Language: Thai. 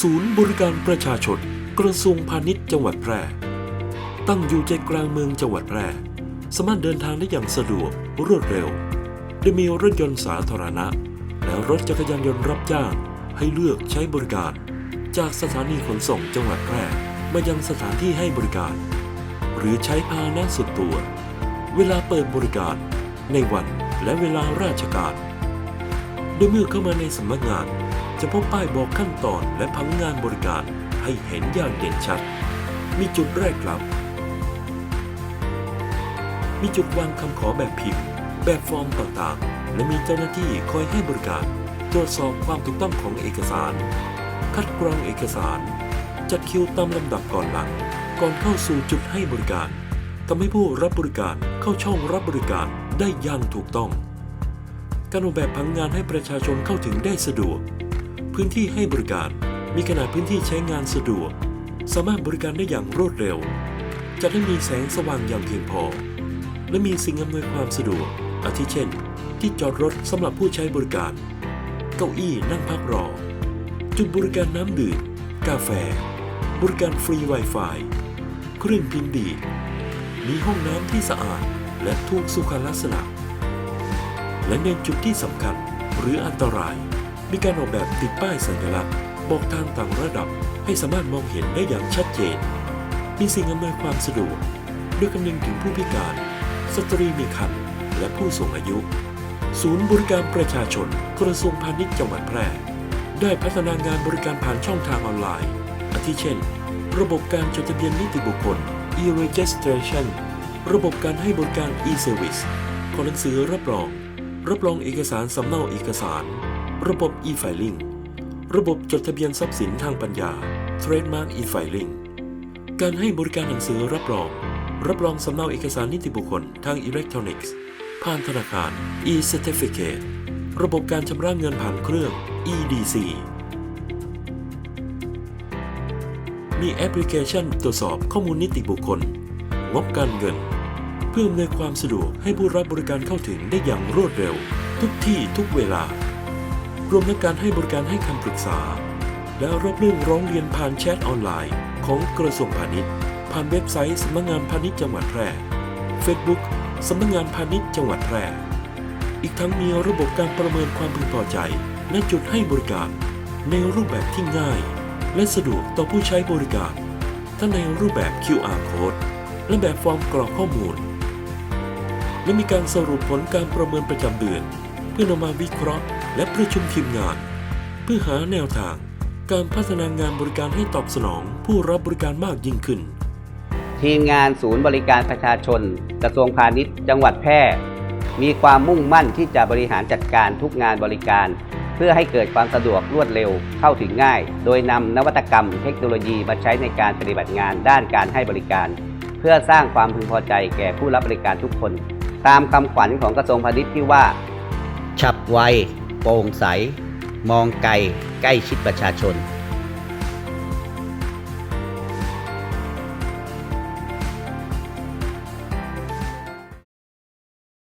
ศูนย์บริการประชาชน กระทรวงพาณิชย์จังหวัดแพร่ ตั้งอยู่ใจกลางเมืองจังหวัดแพร่ สามารถเดินทางได้อย่างสะดวกรวดเร็วโดยมีรถยนต์สาธารณะ และรถจักรยานยนต์รับจ้าง ให้เลือกใช้บริการ จากสถานีขนส่งจังหวัดแพร่มายังสถานที่ให้บริการ หรือใช้พาหนะส่วนตัว เวลาเปิดบริการ ในวันและเวลาราชการ โดยเมื่อเข้ามาในสำนักงาน จะพบป้ายบอกขั้นตอนและพังงานบริการให้เห็นอย่างเด่นชัด มีจุดแรกครับ มีจุดวางคำขอแบบพิมพ์ แบบฟอร์มต่างๆ และมีเจ้าหน้าที่คอยให้บริการ ตรวจสอบความถูกต้องของเอกสาร คัดกรองเอกสาร จัดคิวตามลำดับก่อนหลัง ก่อนเข้าสู่จุดให้บริการทำให้ผู้รับบริการเข้าช่องรับบริการได้อย่างถูกต้อง การออกแบบผังงานให้ประชาชนเข้าถึงได้สะดวก พื้นที่ให้บริการมีขนาดพื้นที่ใช้งานสะดวก สามารถบริการได้อย่างรวดเร็ว จะได้มีแสงสว่างอย่างเพียงพอ และมีสิ่งอำนวยความสะดวก อาทิเช่น ที่จอดรถสำหรับผู้ใช้บริการ เก้าอี้นั่งพักรอ จุดบริการน้ำดื่ม กาแฟ บริการฟรี Wi-Fi เครื่องพิมพ์ดี มีห้องน้ำที่สะอาดและทุกสุขลักษณะ และในจุดที่สำคัญหรืออันตราย มีการออกแบบติดป้ายสัญลักษณ์ บอกทางต่างระดับให้สามารถมองเห็นได้อย่างชัดเจน มีสิ่งอำนวยความสะดวกด้วยคำนึงถึงผู้พิการ สตรีมีครรภ์และผู้สูงอายุ ศูนย์บริการประชาชน กระทรวงพาณิชย์จังหวัดแพร่ ได้พัฒนางานบริการผ่านช่องทางออนไลน์ อาทิเช่น ระบบการจดทะเบียนนิติบุคคล e-registration ระบบการให้บริการ e-service ขอหนังสือรับรอง รับรองเอกสารสำเนาเอกสาร ระบบ e-filing ระบบจดทะเบียนทรัพย์สินทางปัญญา trademark e-filing การให้บริการหนังสือรับรอง รับรองสำเนาเอกสารนิติบุคคลทางอิเล็กทรอนิกส์ ผ่านธนาคาร e-certificate ระบบการชำระเงินผ่านเครื่อง EDC มีแอปพลิเคชันตรวจสอบข้อมูลนิติบุคคล งบการเงิน พื่ออำนวยความสะดวกให้ผู้รับบริการเข้าถึงได้อย่างรวดเร็ว ทุกที่ทุกเวลา รวมทั้งการให้บริการให้คำปรึกษา และรับเรื่องร้องเรียนผ่านแชทออนไลน์ ของกระทรวงพาณิชย์ ผ่านเว็บไซต์สำนักงานพาณิชย์จังหวัดแพร่ Facebook สำนักงานพาณิชย์จังหวัดแพร่อีกทั้งมีระบบการประเมินความพึงพอใจ และจุดให้บริการ ในรูปแบบที่ง่าย และสะดวกต่อผู้ใช้บริการทั้งในรูปแบบ QR code และแบบฟอร์มกรอกข้อมูล และมีการสรุปผลการประเมินประจำเดือน เพื่อนำมาวิเคราะห์และประชุมทีมงาน เพื่อหาแนวทาง การพัฒนางานบริการให้ตอบสนอง ผู้รับบริการมากยิ่งขึ้น ทีมงานศูนย์บริการประชาชน กระทรวงพาณิชย์ จังหวัดแพร่ มีความมุ่งมั่นที่จะบริหารจัดการทุกงานบริการ เพื่อให้เกิดความสะดวกรวดเร็วเข้าถึงง่าย โดยนำนวัตกรรมเทคโนโลยีมาใช้ในการปฏิบัติงานด้านการให้บริการ เพื่อสร้างความพึงพอใจแก่ผู้รับบริการทุกคน ตามคำขวัญของกระทรวงพาณิชย์ที่ว่า ฉับไว โปร่งใส มองไกล ใกล้ชิดประชาชน